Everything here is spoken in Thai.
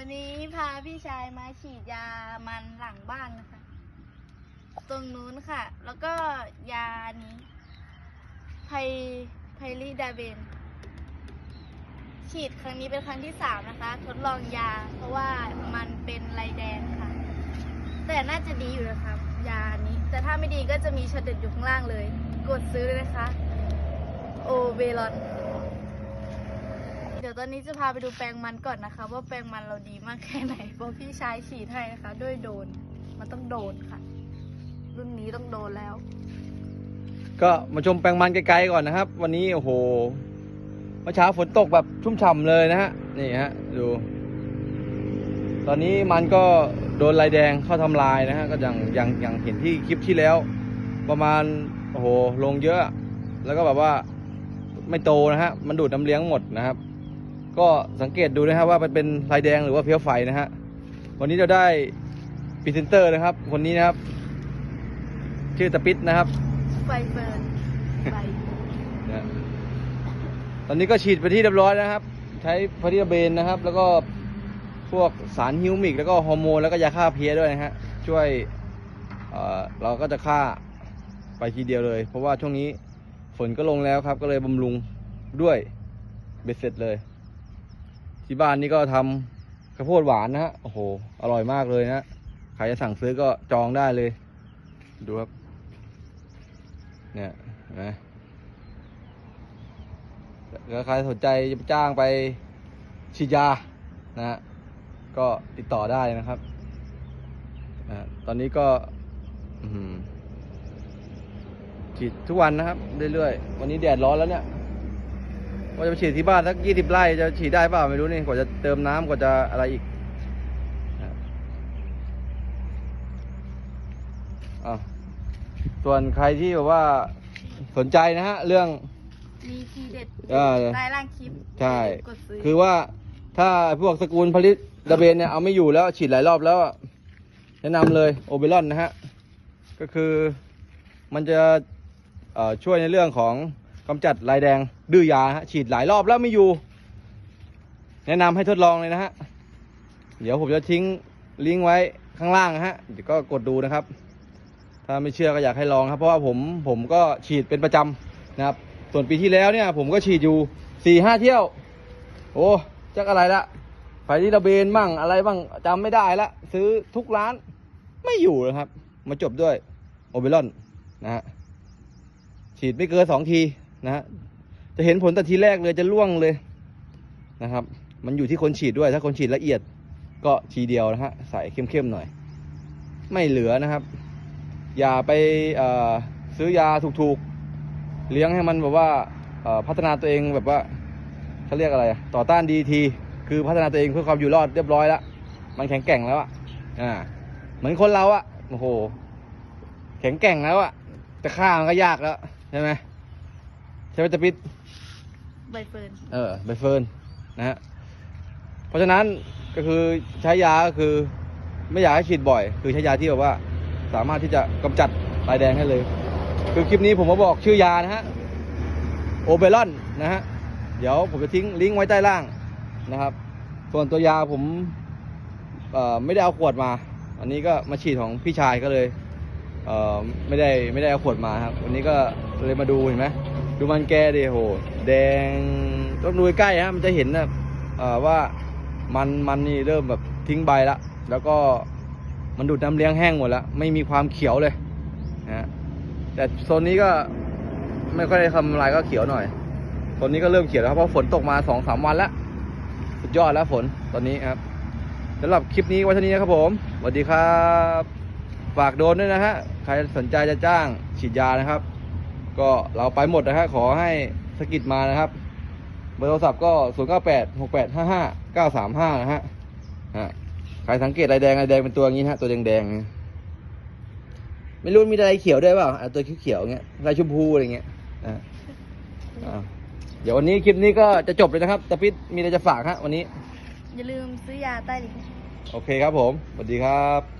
วันนี้พาพี่ชายมาฉีดยามันหลังบ้านนะคะ ตรงนู้นค่ะ แล้วก็ยานี้ไพไพลิดาเบน ฉีดครั้งนี้เป็นครั้งที่สามนะคะ ทดลองยา เพราะว่ามันเป็นไรแดงค่ะ แต่น่าจะดีอยู่นะคะยานี้ แต่ถ้าไม่ดีก็จะมีช็อตเด็ดอยู่ข้างล่างเลย กดซื้อเลยนะคะ โอเบรอน ดี๋ยวตอนนี้จะพาไปดูแปลงมันก่อนนะคะ ว่าแปลงมันเราดีมากแค่ไหนเพราะพี่ชายฉีดให้นะคะ ด้วยโดนมันต้องโดนค่ะ รุ่นนี้ต้องโดนแล้ว ก็มาชมแปลงมันไกลๆก่อนนะครับ วันนี้โอ้โหเมื่อเช้าฝนตกแบบชุ่มฉ่ำเลยนะฮะนี่ฮะดู ตอนนี้มันก็โดนลายแดงเข้าทำลายนะฮะก็อย่างอย่างอย่างเห็นที่คลิปที่แล้ว ประมาณโอ้โหลงเยอะ แล้วก็แบบว่าไม่โตนะฮะ มันดูดน้ำเลี้ยงหมดนะครับ ก็สังเกตดูนะครับว่ามันเป็นลายแดงหรือว่าเพี้ยวไฟนะฮะวันนี้เราได้พรีเซนเตอร์นะครับ คนนี้นะครับ ชื่อตะปิดนะครับไฟเฟิร์นไฟนะตอนนี้ก็ฉีดไปที่เรียบร้อยนะครับ ใช้พาริเบนนะครับ แล้วก็พวกสารฮิวมิก แล้วก็ฮอร์โมนแล้วก็ยาฆ่าเพลี้ยด้วยนะฮะช่วยเอ่อเราก็จะฆ่าไปทีเดียวเลย เพราะว่าช่วงนี้ฝนก็ลงแล้วครับ ก็เลยบำรุงด้วยเบ็ดเสร็จเลย ที่บ้านนี่ก็ทำข้าวโพดหวานนะฮะ โอ้โห อร่อยมากเลยนะใครจะสั่งซื้อก็จองได้เลย ดูครับ เนี่ยนไหมแล้วใครสนใจจะจ้างไปฉีดยานะฮะ ก็ติดต่อได้นะครับนะตอนนี้ก็ฉีดทุกวันนะครับ เรื่อยๆ วันนี้แดดร้อนแล้วเนี่ย ว่าจะไปฉีดที่บ้านสักยี่สิบไร่จะฉีดได้เปล่าไม่รู้นี่กว่าจะเติมน้ำกว่าจะอะไรอีกนะอะส่วนใครที่แบบว่าสนใจนะฮะ เรื่อง มีทีเด็ดเออ ใต้ล่างคลิปใช่ กดซื้อคือว่าถ้าพวกสกุลผลิตดาเบนเนี่ยเอาไม่อยู่แล้วฉีดหลายรอบแล้วอะแนะนำเลยโอเบรอนนะฮะ ก็คือมันจะเอ่อช่วยในเรื่องของ กำจัดลายแดงดื้อยาฮะฉีดหลายรอบแล้วไม่อยู่ แนะนำให้ทดลองเลยนะฮะ เดี๋ยวผมจะทิ้งลิงก์ไว้ข้างล่างนะฮะเดี๋ยวก็กดดูนะครับ ถ้าไม่เชื่อก็อยากให้ลองครับเพราะว่าผมผมก็ฉีดเป็นประจำนะครับ ส่วนปีที่แล้วเนี่ย ผมก็ฉีดอยู่สี่ห้าเที่ยว โอ้จักอะไรละไฟที่ระเบนบ้างอะไรบ้างจำไม่ได้ละซื้อทุกร้านไม่อยู่นะครับ มาจบด้วยโอเบรอนนะฮะฉีดไม่เกินสองที นะฮะจะเห็นผลแต่ทีแรกเลยจะล่วงเลยนะครับ มันอยู่ที่คนฉีดด้วย ถ้าคนฉีดละเอียดก็ทีเดียวนะฮะใส่เข้มๆหน่อย ไม่เหลือนะครับ อย่าไปซื้อยาถูกๆ เลี้ยงให้มันแบบว่าพัฒนาตัวเองแบบว่าเขาเรียกอะไร ต่อต้านดีที คือพัฒนาตัวเองเพื่อความอยู่รอดเรียบร้อยแล้ว มันแข็งแกร่งแล้วอะอ่าเหมือนคนเราอะโอ้โห แข็งแกร่งแล้วอะจะฆ่ามันก็ยากแล้วใช่ไหม ช่ไหมจะปิด ใบเฟิร์นเออใบเฟิร์นนะฮะเพราะฉะนั้นก็คือใช้ยาก็คือไม่อยากให้ฉีดบ่อย คือใช้ยาที่แบบว่า สามารถที่จะกำจัดลายแดงให้เลย คือคลิปนี้ผมมาบอกชื่อยานะฮะโอเบรอนนะฮะเดี๋ยวผมจะทิ้งลิงก์ไว้ใต้ล่างนะครับ ส่วนตัวยาผมเอ่อไม่ได้เอาขวดมา อันนี้ก็มาฉีดของพี่ชายก็เลยเอ่อไม่ได้ไม่ได้เอาขวดมาครับวันนี้ก็เลยมาดูเห็นไหม ดูมันแกดิโห แดงต้องดูใกล้ฮะมันจะเห็นนะว่ามันมันนี่เริ่มแบบทิ้งใบละแล้วก็มันดูดน้ำเลี้ยงแห้งหมดแล้วไม่มีความเขียวเลยนะแต่โซนนี้ก็ไม่ค่อยได้ทำอะไรก็เขียวหน่อยโซนนี้ก็เริ่มเขียวแล้วเพราะฝนตกมาสองสามวันแล้วสุดยอดแล้วฝนตอนนี้ครับสำหรับคลิปนี้ว้เท่านี้นะครับผมสวัสดีครับ ฝากโดนด้วยนะฮะใครสนใจจะจ้างฉีดยานะครับ ก็เราไปหมดนะฮะขอให้สกิดมานะครับ เบอร์โทรศัพท์ก็0 9 8 6 8 5 5 9 3 5นะฮะฮะใครสังเกตลายแดงลายแดงเป็นตัวอย่างนี้ฮะตัวแดงแดงๆเนี่ยไม่รู้มีลายเขียวด้วยเปล่าอะตัวเขียวๆอย่างเงี้ยลายชมพูอะไรเงี้ยอะอะเดี๋ยววันนี้คลิปนี้ก็จะจบเลยนะครับตะปิดมีอะไรจะฝากฮะวันนี้ อย่าลืมซื้อยาใต้ลิงก์โอเคครับผมสวัสดีครับ